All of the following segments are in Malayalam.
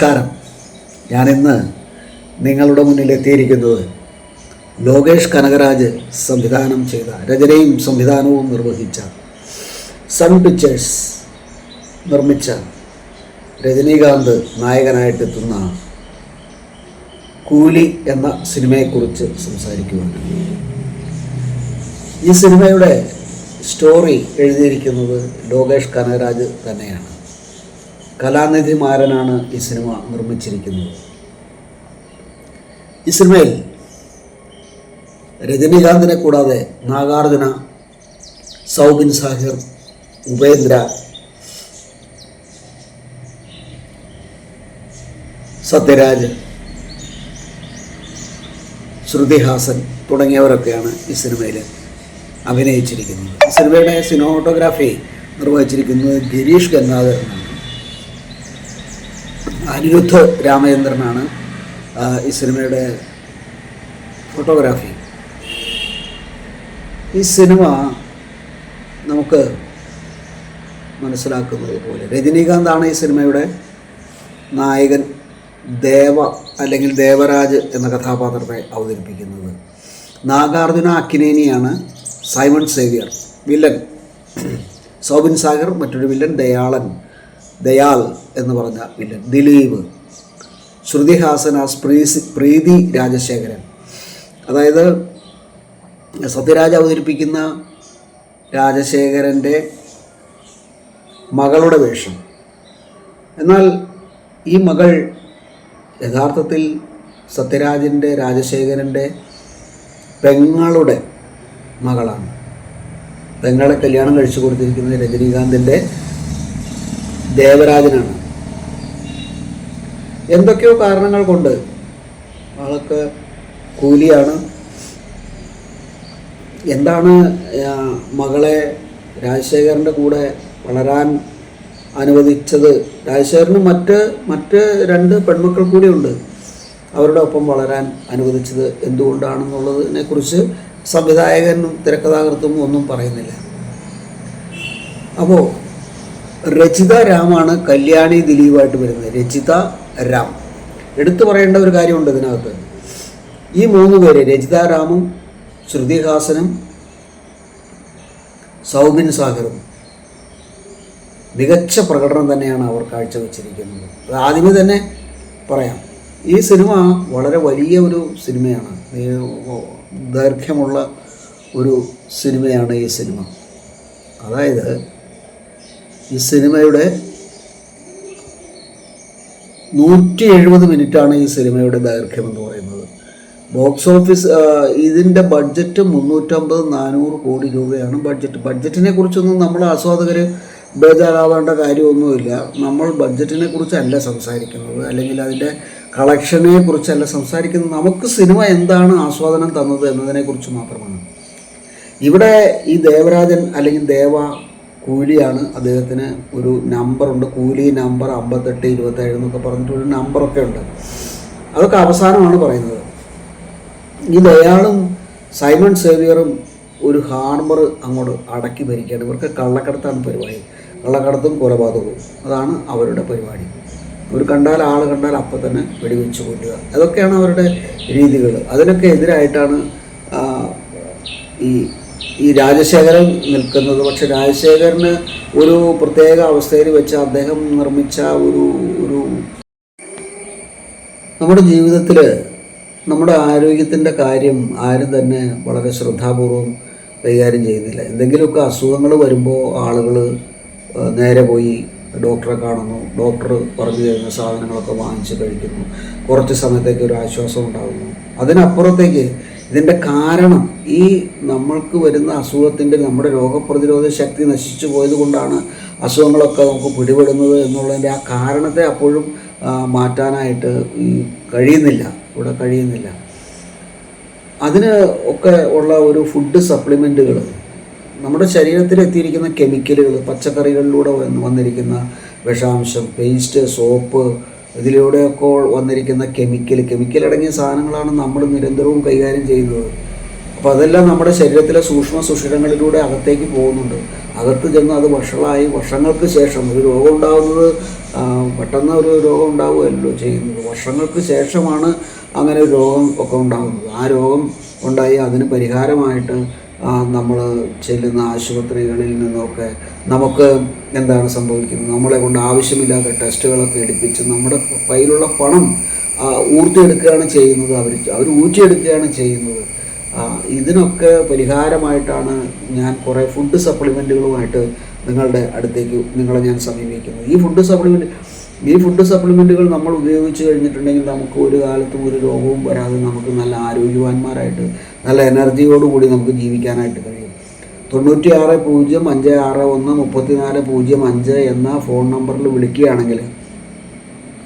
നമസ്കാരം. ഞാനിന്ന് നിങ്ങളുടെ മുന്നിൽ എത്തിയിരിക്കുന്നത് ലോകേഷ് കനകരാജ് സംവിധാനം ചെയ്ത രചനയും സംവിധാനവും നിർവഹിച്ച സൺ പിക്ചേഴ്സ് നിർമ്മിച്ച രജനീകാന്ത് നായകനായിട്ടെത്തുന്ന കൂലി എന്ന സിനിമയെക്കുറിച്ച് സംസാരിക്കുവാണ് ഈ സിനിമയുടെ സ്റ്റോറി എഴുതിയിരിക്കുന്നത് ലോകേഷ് കനകരാജ് തന്നെയാണ്. കലാനിധി മാരനാണ് ഈ സിനിമ നിർമ്മിച്ചിരിക്കുന്നത്. ഈ സിനിമയിൽ രജനീകാന്തിനെ കൂടാതെ നാഗാർജുന സൗബിൻ സാഹിർ ഉപേന്ദ്ര സത്യരാജ് ശ്രുതിഹാസൻ തുടങ്ങിയവരൊക്കെയാണ് ഈ സിനിമയിൽ അഭിനയിച്ചിരിക്കുന്നത്. സിനിമയുടെ സിനിമോട്ടോഗ്രാഫി നിർവഹിച്ചിരിക്കുന്നത് ഗിരീഷ് ഗംഗാധരനാണ്. അനിരുദ്ധ് രാമചന്ദ്രനാണ് ഈ സിനിമയുടെ ഫോട്ടോഗ്രാഫി. ഈ സിനിമ നമുക്ക് മനസ്സിലാക്കുന്നത് പോലെ രജനീകാന്താണ് ഈ സിനിമയുടെ നായകൻ ദേവ അല്ലെങ്കിൽ ദേവരാജ് എന്ന കഥാപാത്രത്തെ അവതരിപ്പിക്കുന്നത്. Nagarjuna അക്കിനേനിയാണ് Simon Xavier villain. Soubin Sagar മറ്റൊരു വില്ലൻ ദയാളൻ. ദയാൽ എന്ന് പറഞ്ഞ വില്ലൻ ദിലീപ്. ശ്രുതിഹാസന പ്രീസി പ്രീതി രാജശേഖരൻ. അതായത് സത്യരാജ് അവതരിപ്പിക്കുന്ന രാജശേഖരന്റെ മകളുടെ വേഷം. എന്നാൽ ഈ മകൾ യഥാർത്ഥത്തിൽ സത്യരാജിന്റെ രാജശേഖരന്റെ പെങ്ങളുടെ മകളാണ്. പെങ്ങളെ കല്യാണം കഴിച്ചു കൊടുത്തിരിക്കുന്നത് രജനീകാന്തിന്റെ ദേവരാജനാണ്. എന്തൊക്കെയോ കാരണങ്ങൾ കൊണ്ട് ആൾക്ക് കൂലിയാണ്. എന്താണ് മകളെ രാജശേഖരന്റെ കൂടെ വളരാൻ അനുവദിച്ചത്? രാജശേഖരന് മറ്റ് മറ്റ് രണ്ട് പെൺമക്കൾ കൂടിയുണ്ട് അവരുടെ ഒപ്പം വളരാൻ അനുവദിച്ചത് എന്തുകൊണ്ടാണെന്നുള്ളതിനെ കുറിച്ച് സംവിധായകനും തിരക്കഥാകൃത്തും ഒന്നും പറയുന്നില്ല. അപ്പോൾ രചിത രാമാണ് കല്യാണി ദിലീപായിട്ട് വരുന്നത്. രചിത രാം. എടുത്തു പറയേണ്ട ഒരു കാര്യമുണ്ട് ഇതിനകത്ത്. ഈ മൂന്ന് പേര് രചിത രാമും ശ്രുതിഹാസനും സൗബിൻ സാഗറും മികച്ച പ്രകടനം തന്നെയാണ് അവർ കാഴ്ചവെച്ചിരിക്കുന്നത്. അത് ആദ്യമേ തന്നെ പറയാം. ഈ സിനിമ വളരെ വലിയ ഒരു സിനിമയാണ്. ദൈർഘ്യമുള്ള ഒരു സിനിമയാണ് ഈ സിനിമ. അതായത് ഈ സിനിമയുടെ നൂറ്റി എഴുപത് മിനിറ്റാണ് ഈ സിനിമയുടെ ദൈർഘ്യം എന്ന് പറയുന്നത്. ബോക്സ് ഓഫീസ് ഇതിന്റെ ബഡ്ജറ്റ് മുന്നൂറ്റമ്പത് നാനൂറ് കോടി രൂപയാണ് ബഡ്ജറ്റ്. ബഡ്ജറ്റിനെ കുറിച്ചൊന്നും നമ്മൾ ആസ്വാദകർ ബേജാറാവേണ്ട കാര്യമൊന്നുമില്ല. നമ്മൾ ബഡ്ജറ്റിനെ കുറിച്ചല്ല സംസാരിക്കുന്നത്. അല്ലെങ്കിൽ അതിന്റെ കളക്ഷനെ കുറിച്ചല്ല സംസാരിക്കുന്നത്. നമുക്ക് സിനിമ എന്താണ് ആസ്വാദനം തന്നത് എന്നതിനെക്കുറിച്ച് മാത്രമാണ്. ഇവിടെ ഈ ദേവരാജൻ അല്ലെങ്കിൽ ദേവ കൂലിയാണ് അദ്ദേഹത്തിന് ഒരു നമ്പറുണ്ട്. കൂലി നമ്പർ അമ്പത്തെട്ട് ഇരുപത്തേഴ് എന്നൊക്കെ പറഞ്ഞിട്ട് ഒരു നമ്പറൊക്കെ ഉണ്ട്. അതൊക്കെ അവസാനമാണ് പറയുന്നത്. ഈ ദയാളും സൈമൺ സേവിയറും ഒരു ഹാർബർ അങ്ങോട്ട് അടക്കി ഭരിക്കുകയാണ്. ഇവർക്ക് കള്ളക്കടത്താണ് പരിപാടി. കള്ളക്കടത്തും കൊലപാതകവും. അതാണ് അവരുടെ പരിപാടി. ഒരു കണ്ടാൽ ആൾ കണ്ടാൽ അപ്പം തന്നെ വെടിവെച്ച് കൊല്ലുക. അതൊക്കെയാണ് അവരുടെ രീതികൾ. അതിനൊക്കെ എതിരായിട്ടാണ് ഈ ഈ രാജശേഖരൻ നിൽക്കുന്നത്. പക്ഷെ രാജശേഖരന് ഒരു പ്രത്യേക അവസ്ഥയിൽ വെച്ച് അദ്ദേഹം നിർമ്മിച്ച ഒരു ഒരു നമ്മുടെ ജീവിതത്തിൽ നമ്മുടെ ആരോഗ്യത്തിന്റെ കാര്യം ആരും തന്നെ വളരെ ശ്രദ്ധാപൂർവം കൈകാര്യം ചെയ്യുന്നില്ല. എന്തെങ്കിലുമൊക്കെ അസുഖങ്ങൾ വരുമ്പോൾ ആളുകൾ നേരെ പോയി ഡോക്ടറെ കാണുന്നു. ഡോക്ടർ പറഞ്ഞു തരുന്ന സാധനങ്ങളൊക്കെ വാങ്ങിച്ച് കഴിക്കുന്നു. കുറച്ച് സമയത്തേക്ക് ഒരു ആശ്വാസം ഉണ്ടാകുന്നു. അതിനപ്പുറത്തേക്ക് ഇതിന്റെ കാരണം ഈ നമ്മൾക്ക് വരുന്ന അസുഖത്തിന്റെ നമ്മുടെ രോഗപ്രതിരോധ ശക്തി നശിച്ചു പോയത് കൊണ്ടാണ് അസുഖങ്ങളൊക്കെ നമുക്ക് പിടിപെടുന്നത് എന്നുള്ളതിന്റെ ആ കാരണത്തെ അപ്പോഴും മാറ്റാനായിട്ട് ഈ കഴിയുന്നില്ല. ഇവിടെ കഴിയുന്നില്ല. അതിന് ഒക്കെ ഉള്ള ഒരു ഫുഡ് സപ്ലിമെന്റുകൾ നമ്മുടെ ശരീരത്തിൽ എത്തിയിരിക്കുന്ന കെമിക്കലുകൾ പച്ചക്കറികളിലൂടെ വന്നിരിക്കുന്ന വിഷാംശം പേസ്റ്റ് സോപ്പ് ഇതിലൂടെയൊക്കെ വന്നിരിക്കുന്ന കെമിക്കൽ കെമിക്കൽ അടങ്ങിയ സാധനങ്ങളാണ് നമ്മൾ നിരന്തരവും കൈകാര്യം ചെയ്യുന്നത്. അപ്പോൾ അതെല്ലാം നമ്മുടെ ശരീരത്തിലെ സൂക്ഷ്മ സുഷിരങ്ങളിലൂടെ അകത്തേക്ക് പോകുന്നുണ്ട്. അകത്ത് ചെന്ന് അത് വഷളായി വർഷങ്ങൾക്ക് ശേഷം ഒരു രോഗം ഉണ്ടാകുന്നത് പെട്ടെന്ന് ഒരു രോഗം ഉണ്ടാവുകയല്ലോ ചെയ്യുന്നത്. വർഷങ്ങൾക്ക് ശേഷമാണ് അങ്ങനെ ഒരു രോഗം ഒക്കെ ഉണ്ടാകുന്നത് ആ രോഗം ഉണ്ടായി അതിന് പരിഹാരമായിട്ട് നമ്മൾ ചെല്ലുന്ന ആശുപത്രികളിൽ നിന്നൊക്കെ നമുക്ക് എന്താണ് സംഭവിക്കുന്നത്? നമ്മളെ കൊണ്ട് ആവശ്യമില്ലാത്ത ടെസ്റ്റുകളൊക്കെ എടുപ്പിച്ച് നമ്മുടെ കയ്യിലുള്ള പണം ഊർത്തിയെടുക്കുകയാണ് ചെയ്യുന്നത്. അവർ അവർ ഊറ്റിയെടുക്കുകയാണ് ചെയ്യുന്നത്. ഇതിനൊക്കെ പരിഹാരമായിട്ടാണ് ഞാൻ കുറേ ഫുഡ് സപ്ലിമെന്റുകളുമായിട്ട് നിങ്ങളുടെ അടുത്തേക്ക് നിങ്ങളെ ഞാൻ സമീപിക്കുന്നത്. ഈ ഫുഡ് സപ്ലിമെന്റ് ഈ ഫുഡ് സപ്ലിമെന്റുകൾ നമ്മൾ ഉപയോഗിച്ച് കഴിഞ്ഞിട്ടുണ്ടെങ്കിൽ നമുക്ക് ഒരു കാലത്തും ഒരു രോഗവും വരാതെ നമുക്ക് നല്ല ആരോഗ്യവാന്മാരായിട്ട് നല്ല എനർജിയോടുകൂടി നമുക്ക് ജീവിക്കാനായിട്ട് കഴിയും. തൊണ്ണൂറ്റി ആറ് പൂജ്യം അഞ്ച് ആറ് ഒന്ന് മുപ്പത്തിനാല് പൂജ്യം അഞ്ച് എന്ന ഫോൺ നമ്പറിൽ വിളിക്കുകയാണെങ്കിൽ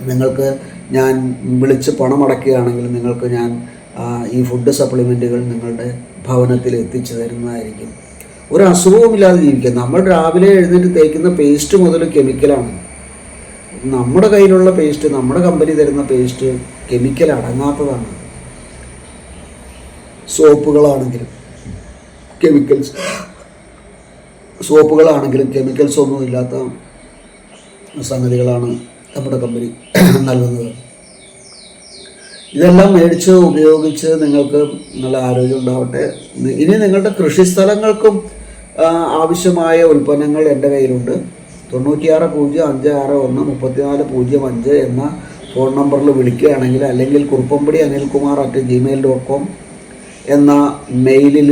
നിങ്ങൾക്ക് ഞാൻ വിളിച്ച് പണമടക്കുകയാണെങ്കിൽ നിങ്ങൾക്ക് ഞാൻ ഈ ഫുഡ് സപ്ലിമെന്റുകൾ നിങ്ങളുടെ ഭവനത്തിൽ എത്തിച്ചു തരുന്നതായിരിക്കും. ഒരു അസുഖവുമില്ലാതെ ജീവിക്കുക. നമ്മൾ രാവിലെ എഴുന്നേറ്റ് തേക്കുന്ന പേസ്റ്റ് മുതൽ കെമിക്കലാണ് നമ്മുടെ കയ്യിലുള്ള പേസ്റ്റ് നമ്മുടെ കമ്പനി തരുന്ന പേസ്റ്റ് കെമിക്കൽ അടങ്ങാത്തതാണ്. സോപ്പുകളാണെങ്കിലും കെമിക്കൽസ് സോപ്പുകളാണെങ്കിലും കെമിക്കൽസ് ഒന്നും ഇല്ലാത്ത സംഗതികളാണ് നമ്മുടെ കമ്പനി നൽകുന്നത്. ഇതെല്ലാം മേടിച്ച് ഉപയോഗിച്ച് നിങ്ങൾക്ക് നല്ല ആരോഗ്യം ഉണ്ടാവട്ടെ. ഇനി നിങ്ങളുടെ കൃഷി സ്ഥലങ്ങൾക്കും ആവശ്യമായ ഉൽപ്പന്നങ്ങൾ എന്റെ കയ്യിലുണ്ട്. തൊണ്ണൂറ്റിയാറ് പൂജ്യം അഞ്ച് ആറ് ഒന്ന് മുപ്പത്തിനാല് പൂജ്യം അഞ്ച് എന്ന ഫോൺ നമ്പറിൽ വിളിക്കുകയാണെങ്കിൽ അല്ലെങ്കിൽ Kuruppampady Anilkumar at Gmail dot com എന്ന മെയിലിൽ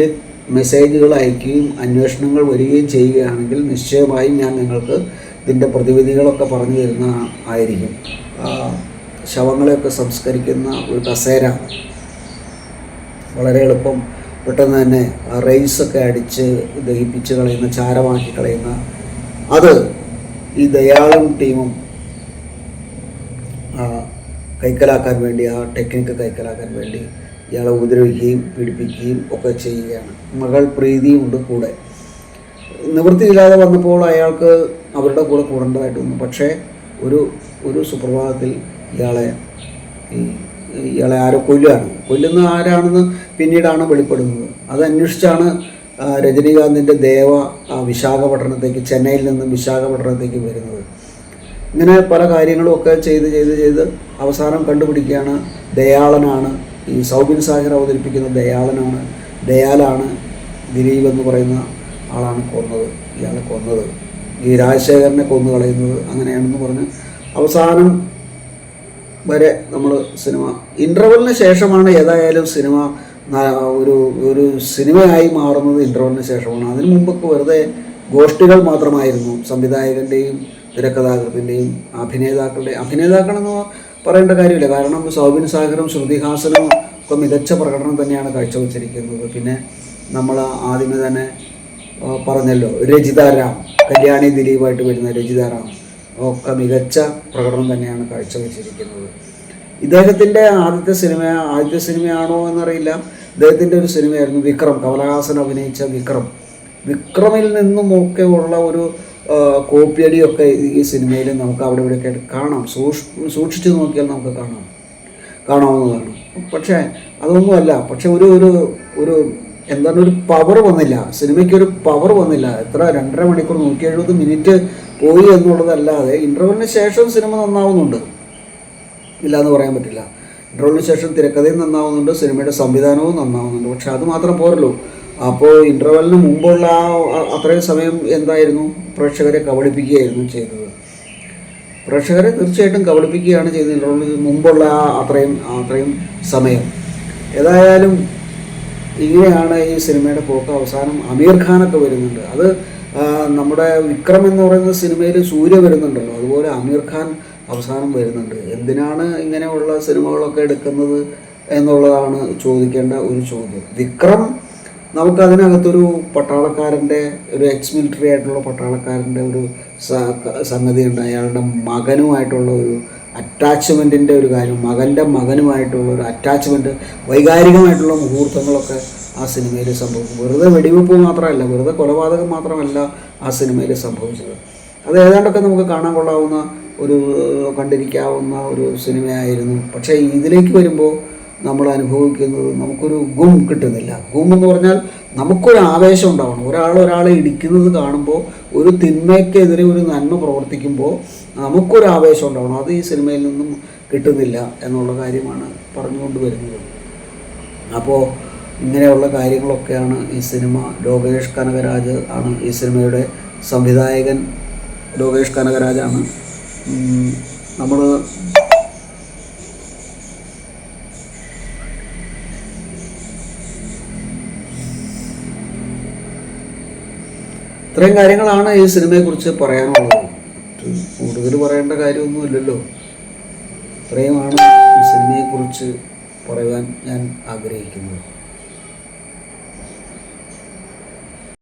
മെസ്സേജുകൾ അയക്കുകയും അന്വേഷണങ്ങൾ വരികയും ചെയ്യുകയാണെങ്കിൽ നിശ്ചയമായും ഞാൻ നിങ്ങൾക്ക് ഇതിന്റെ പ്രതിവിധികളൊക്കെ പറഞ്ഞു തരുന്ന ആയിരിക്കും. ശവങ്ങളെയൊക്കെ സംസ്കരിക്കുന്ന ഒരു കസേര വളരെ എളുപ്പം പെട്ടെന്ന് തന്നെ റൈസൊക്കെ അടിച്ച് ദഹിപ്പിച്ച് കളയുന്ന ചാരമാക്കി കളയുന്ന അത് ഈ ദയാളം ടീമും കൈക്കലാക്കാൻ വേണ്ടി ആ ടെക്നിക്ക് കൈക്കലാക്കാൻ വേണ്ടി ഇയാളെ ഉപദ്രവിക്കുകയും പീഡിപ്പിക്കുകയും ഒക്കെ ചെയ്യുകയാണ്. മകൾ പ്രീതിയുമുണ്ട് കൂടെ. നിവൃത്തിയില്ലാതെ വന്നപ്പോൾ അയാൾക്ക് അവരുടെ കൂടെ കൂടേണ്ടതായിട്ട് വന്നു പക്ഷേ ഒരു ഒരു സുപ്രഭാതത്തിൽ ഇയാളെ ഇയാളെ ആരോ കൊല്ലുകയാണ്. കൊല്ലുന്ന ആരാണെന്ന് പിന്നീടാണ് വെളിപ്പെടുന്നത്. അത് അന്വേഷിച്ചാണ് രജനീകാന്തിന്റെ ദേവ വിശാഖപട്ടണത്തേക്ക് ചെന്നൈയിൽ നിന്നും വിശാഖപട്ടണത്തേക്ക് വരുന്നത്. ഇങ്ങനെ പല കാര്യങ്ങളും ഒക്കെ ചെയ്ത് ചെയ്ത് ചെയ്ത് അവസാനം കണ്ടുപിടിക്കുകയാണ്. ദയാളനാണ്. ഈ സൗബിൻ സാഗർ അവതരിപ്പിക്കുന്ന ദയാളനാണ്. ദയാലാണ് ദിലീപ് എന്ന് പറയുന്ന ആളാണ് കൊന്നത്. ഇയാളെ കൊന്നത്. ഈ രാജശേഖരനെ കൊന്നു കളയുന്നത് അങ്ങനെയാണെന്ന് പറഞ്ഞ് അവസാനം വരെ നമ്മൾ സിനിമ ഇന്റർവെലിന് ശേഷമാണ് ഏതായാലും സിനിമ ഒരു ഒരു സിനിമയായി മാറുന്നത് ഇന്റർവെലിന് ശേഷമാണ്. അതിനു മുമ്പൊക്കെ വെറുതെ ഗോഷ്ഠികൾ മാത്രമായിരുന്നു. സംവിധായകന്റെയും തിരക്കഥാകൃത്തിന്റെയും അഭിനേതാക്കളുടെ അഭിനേതാക്കളെന്ന് പറയേണ്ട കാര്യമില്ല. കാരണം സൗബിൻ സാഗറും ശ്രുതിഹാസനും ഒക്കെ മികച്ച പ്രകടനം തന്നെയാണ് കാഴ്ചവെച്ചിരിക്കുന്നത്. പിന്നെ നമ്മൾ ആദ്യമേ തന്നെ പറഞ്ഞല്ലോ രജിത രാം കല്യാണി ദിലീപായിട്ട് വരുന്ന രജിത രാം ഒക്കെ മികച്ച പ്രകടനം തന്നെയാണ് കാഴ്ചവെച്ചിരിക്കുന്നത്. ഇദ്ദേഹത്തിന്റെ ആദ്യത്തെ സിനിമ ആദ്യത്തെ സിനിമയാണോ എന്നറിയില്ല. ഇദ്ദേഹത്തിന്റെ ഒരു സിനിമയായിരുന്നു വിക്രം. കമലഹാസൻ അഭിനയിച്ച വിക്രം. വിക്രമിൽ നിന്നുമൊക്കെ ഉള്ള ഒരു കോപ്പിയടിയൊക്കെ ഈ സിനിമയിൽ നമുക്ക് അവിടെ ഇവിടെയൊക്കെ കാണാം. സൂക്ഷ് സൂക്ഷിച്ചു നോക്കിയാൽ നമുക്ക് കാണാം. കാണാവുന്നതാണ്. പക്ഷേ അതൊന്നുമല്ല. പക്ഷെ ഒരു ഒരു ഒരു എന്താണ് ഒരു പവർ വന്നില്ല. സിനിമയ്ക്ക് ഒരു പവർ വന്നില്ല. എത്ര രണ്ടര മണിക്കൂർ നൂറ്റി എഴുപത് മിനിറ്റ് പോയി എന്നുള്ളതല്ലാതെ ഇന്റർവെലിന് ശേഷം സിനിമ നന്നാവുന്നുണ്ട്. ഇല്ല എന്ന് പറയാൻ പറ്റില്ല. ഇന്റർവെലിന് ശേഷം തിരക്കഥയും നന്നാവുന്നുണ്ട് സിനിമയുടെ സംവിധാനവും നന്നാവുന്നുണ്ട്. പക്ഷെ അത് മാത്രം പോരല്ലോ. അപ്പോൾ ഇന്റർവെല്ലിന് മുമ്പുള്ള അത്രയും സമയം എന്തായിരുന്നു? പ്രേക്ഷകരെ കബളിപ്പിക്കുകയായിരുന്നു ചെയ്തത്. പ്രേക്ഷകരെ തീർച്ചയായിട്ടും കബളിപ്പിക്കുകയാണ് ചെയ്തത് ഇന്റർവെല്ലിന് മുമ്പുള്ള ആ അത്രയും അത്രയും സമയം. ഏതായാലും ഇങ്ങനെയാണ് ഈ സിനിമയുടെ പോക്ക് അവസാനം. അമീർ ഖാനൊക്കെ വരുന്നുണ്ട്. അത് നമ്മുടെ വിക്രം എന്ന് പറയുന്ന സിനിമയിൽ സൂര്യ വരുന്നുണ്ടല്ലോ. അതുപോലെ അമീർ ഖാൻ അവസാനം വരുന്നുണ്ട്. എന്തിനാണ് ഇങ്ങനെയുള്ള സിനിമകളൊക്കെ എടുക്കുന്നത് എന്നുള്ളതാണ് ചോദിക്കേണ്ട ഒരു ചോദ്യം. വിക്രം നമുക്കതിനകത്തൊരു പട്ടാളക്കാരന്റെ ഒരു എക്സ് മിലിറ്ററി ആയിട്ടുള്ള പട്ടാളക്കാരന്റെ ഒരു സംഗതി ഉണ്ട് അയാളുടെ മകനുമായിട്ടുള്ള ഒരു അറ്റാച്ച്മെന്റിന്റെ ഒരു കാര്യം മകന്റെ മകനുമായിട്ടുള്ള ഒരു അറ്റാച്ച്മെന്റ് വൈകാരികമായിട്ടുള്ള മുഹൂർത്തങ്ങളൊക്കെ ആ സിനിമയിൽ സംഭവിക്കും. വെറുതെ വെടിവെപ്പ് മാത്രമല്ല വെറുതെ കൊലപാതകം മാത്രമല്ല ആ സിനിമയിൽ സംഭവിച്ചത്. അത് ഏതാണ്ടൊക്കെ നമുക്ക് കാണാൻ കൊള്ളാവുന്ന ഒരു കണ്ടിരിക്കാവുന്ന ഒരു സിനിമയായിരുന്നു. പക്ഷേ ഇതിലേക്ക് വരുമ്പോൾ നമ്മൾ അനുഭവിക്കുന്നത് നമുക്കൊരു ഗും കിട്ടുന്നില്ല. ഗും എന്ന് പറഞ്ഞാൽ നമുക്കൊരു ആവേശം ഉണ്ടാവണം. ഒരാൾ ഒരാളെ ഇടിക്കുന്നത് കാണുമ്പോൾ ഒരു തിന്മയ്ക്കെതിരെ ഒരു നന്മ പ്രവർത്തിക്കുമ്പോൾ നമുക്കൊരു ആവേശം ഉണ്ടാവണം. അത് ഈ സിനിമയിൽ നിന്നും കിട്ടുന്നില്ല എന്നുള്ള കാര്യമാണ് പറഞ്ഞുകൊണ്ട് വരുന്നത്. അപ്പോൾ ഇങ്ങനെയുള്ള കാര്യങ്ങളൊക്കെയാണ് ഈ സിനിമ. ലോകേഷ് കനകരാജ് ആണ് ഈ സിനിമയുടെ സംവിധായകൻ. ലോകേഷ് കനകരാജാണ് നമ്മൾ ഇത്രയും കാര്യങ്ങളാണ് ഈ സിനിമയെക്കുറിച്ച് പറയാനുള്ളത്. കൂടുതൽ പറയേണ്ട കാര്യമൊന്നുമില്ലല്ലോ ഇത്രയുമാണ് ഈ സിനിമയെക്കുറിച്ച് പറയുവാൻ ഞാൻ ആഗ്രഹിക്കുന്നത്.